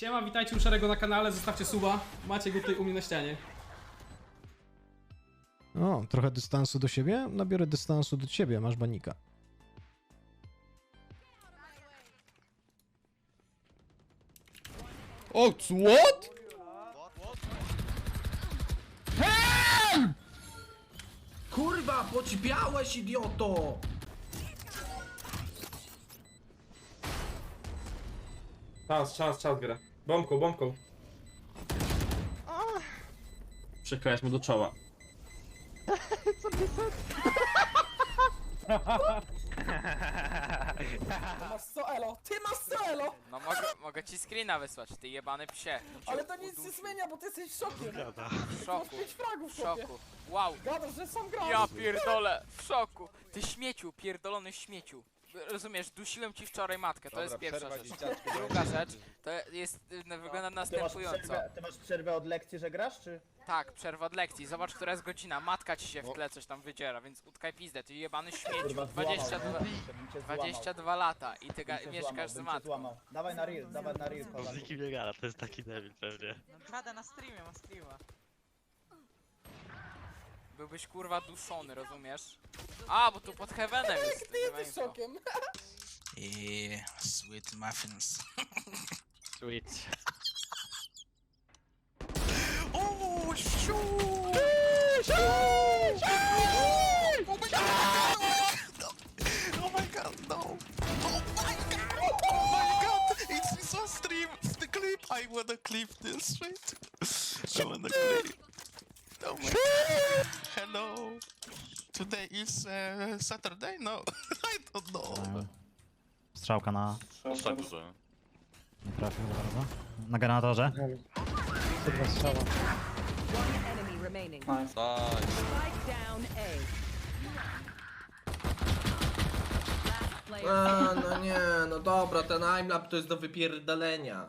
Siema, witajcie u Szarego na kanale, zostawcie suba. Macie go tutaj u mnie na ścianie. O, trochę dystansu do siebie? Nabiorę dystansu do ciebie, masz banika. Oh, what? Kurwa, pocipiałeś, idioto! Czas, czas, czas gra. Bombką, bombką. Przeklejasz mu do czoła. Masz co elo? Ty masz co elo? No mogę, mogę ci screena wysłać, ty jebany psie. Ale to nic nie zmienia, bo ty jesteś w szoku. W Masz szoku, pięć fragów, w chłopie. szoku. Wow, Gadasz, że sam grasz. ja pierdolę, w szoku. Ty śmieciu, pierdolony śmieciu. Rozumiesz, dusiłem ci wczoraj matkę, to jest pierwsza rzecz. Druga rzecz, to jest, y, wygląda Ty masz, następująco. przerwę, ty masz przerwę od lekcji, że grasz, czy? Tak, przerwa od lekcji, zobacz która jest godzina, matka ci się w tle coś tam wydziera, więc utkaj pizdę, ty jebany śmieciu. Kurwa, 22, złamał, bym cię złamał. 22 lata i ty ga- Bym cię mieszkasz złamał, z bym cię matką. złamał. Dawaj na real, dawaj na kozak. Z nikim nie gada, to jest taki debil pewnie. Gada na streamie, ma streama. Byłbyś kurwa duszony, rozumiesz? A, bo tu pod heavenem jest. Ty jesteś szokiem. Yeah, sweet muffins. Sweet. Oh, shoot! Oh my god, no! Oh my god! Oh my god! It's this on stream! The clip! I wanna clip this shit! I wanna clip! Oh my god! Today is uh, Saturday? No, I don't know. Strzałka na... Ostatnio, że. Nie trafił za bardzo. Na generatorze. enemy remaining. Spike down A. Last player. A, no nie, no dobra, ten timelap to jest do wypierdolenia.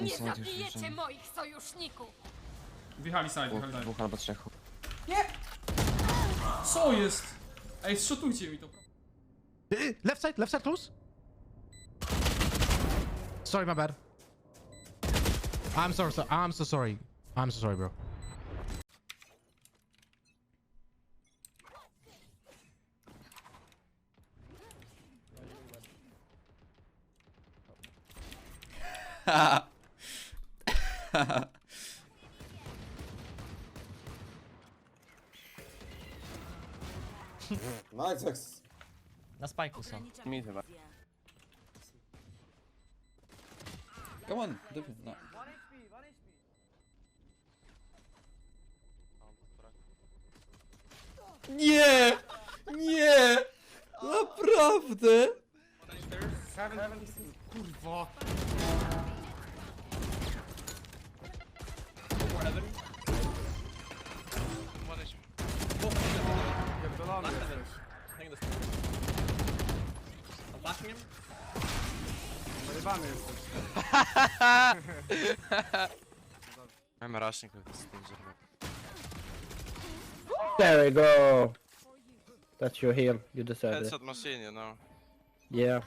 Nie zabijecie moich sojuszników. Wjechali side, wjechali side. Dwóch albo trzech. Co jest? Ej, zszotujcie mi to. Y, Left side, left side close. Sorry, my bad. I'm sorry, so, I'm so sorry. I'm so sorry, bro. Na spajku są. Mi chyba. Come on, dupy, no. Nie! Nie! Naprawdę! I'm rushing with this thing, There we go! That's your heal, you deserve it. Headshot machine, you know. Yeah.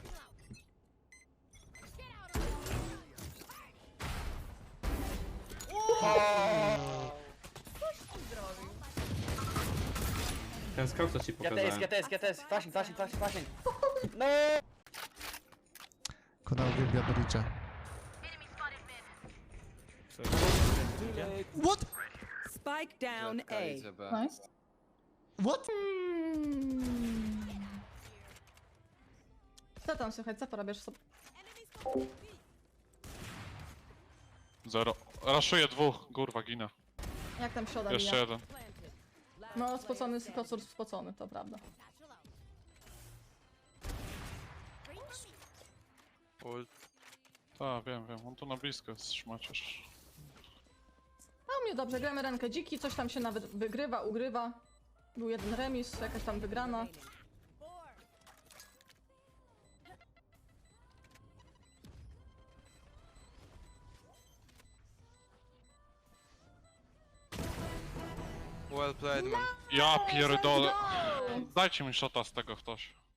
Ten skok co ci pokazałem. GTS, GTS, flashing, flashing, flashing, flashing. No! Kuna uwielbia Doricza. What? Spike down A. Nice. What? Co tam słychać, co porabiasz sobie? Zero. Raszuję dwóch, kurwa, ginę. Jak tam środa Jeszcze mija? jeden. No, spocony, kocur spocony, to prawda. Ult. Tak, wiem, wiem. On tu na blisko jest szmaciarz. A u mnie dobrze, gramy rękę dziki, coś tam się nawet wygrywa, ugrywa. Był jeden remis, jakaś tam wygrana. Well played, man. Ja pierdolę. Dajcie mi shota z tego ktoś.